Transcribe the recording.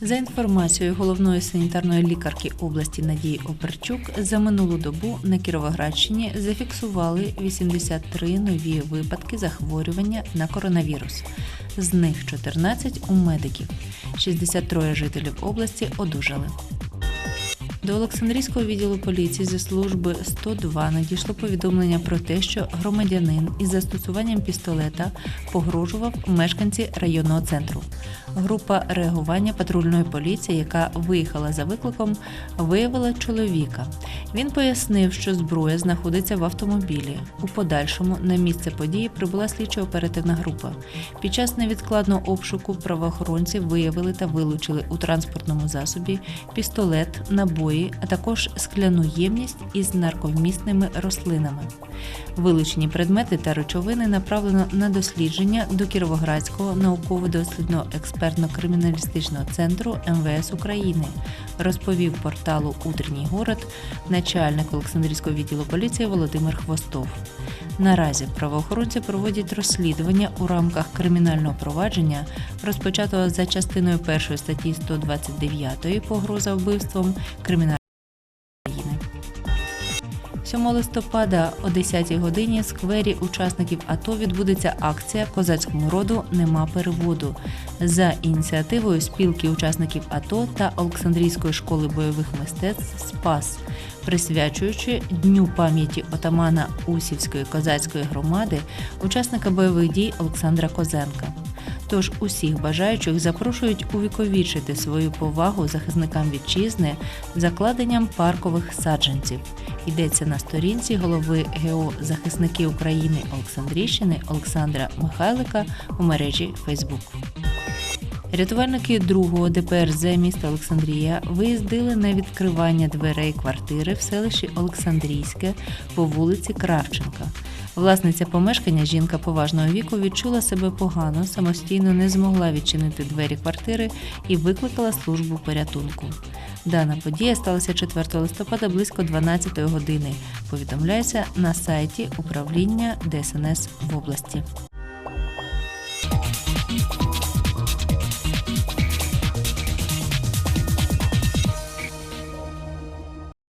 За інформацією головної санітарної лікарки області Надії Оперчук, за минулу добу на Кіровоградщині зафіксували 83 нові випадки захворювання на коронавірус. З них 14 у медиків. 63 жителів області одужали. До Олександрійського відділу поліції зі служби 102 надійшло повідомлення про те, що громадянин із застосуванням пістолета погрожував мешканці районного центру. Група реагування патрульної поліції, яка виїхала за викликом, виявила чоловіка. Він пояснив, що зброя знаходиться в автомобілі. У подальшому на місце події прибула слідчо-оперативна група. Під час невідкладного обшуку правоохоронці виявили та вилучили у транспортному засобі пістолет, набої, а також скляну ємність із нарковмісними рослинами. Вилучені предмети та речовини направлено на дослідження до Кіровоградського науково-дослідного експертно-криміналістичного центру МВС України, розповів порталу Утренній город начальник Олександрійського відділу поліції Володимир Хвостов. Наразі правоохоронці проводять розслідування у рамках кримінального провадження, розпочатого за частиною першої статті 129 погроза вбивством кримінального. 7 листопада о 10 годині в сквері учасників АТО відбудеться акція Козацькому роду нема переводу за ініціативою спілки учасників АТО та Олександрійської школи бойових мистецтв Спас, присвячуючи Дню пам'яті отамана Усівської козацької громади, учасника бойових дій Олександра Козенка. Тож усіх бажаючих запрошують увіковічити свою повагу захисникам вітчизни закладенням паркових саджанців. Йдеться на сторінці голови ГО Захисники України Олександрійщини Олександра Михайлика у мережі Фейсбук. Рятувальники другого ДПРЗ міста Олександрія виїздили на відкривання дверей квартири в селищі Олександрійське по вулиці Кравченка. Власниця помешкання, жінка поважного віку, відчула себе погано, самостійно не змогла відчинити двері квартири і викликала службу порятунку. Дана подія сталася 4 листопада близько 12 години. Повідомляється на сайті управління ДСНС в області.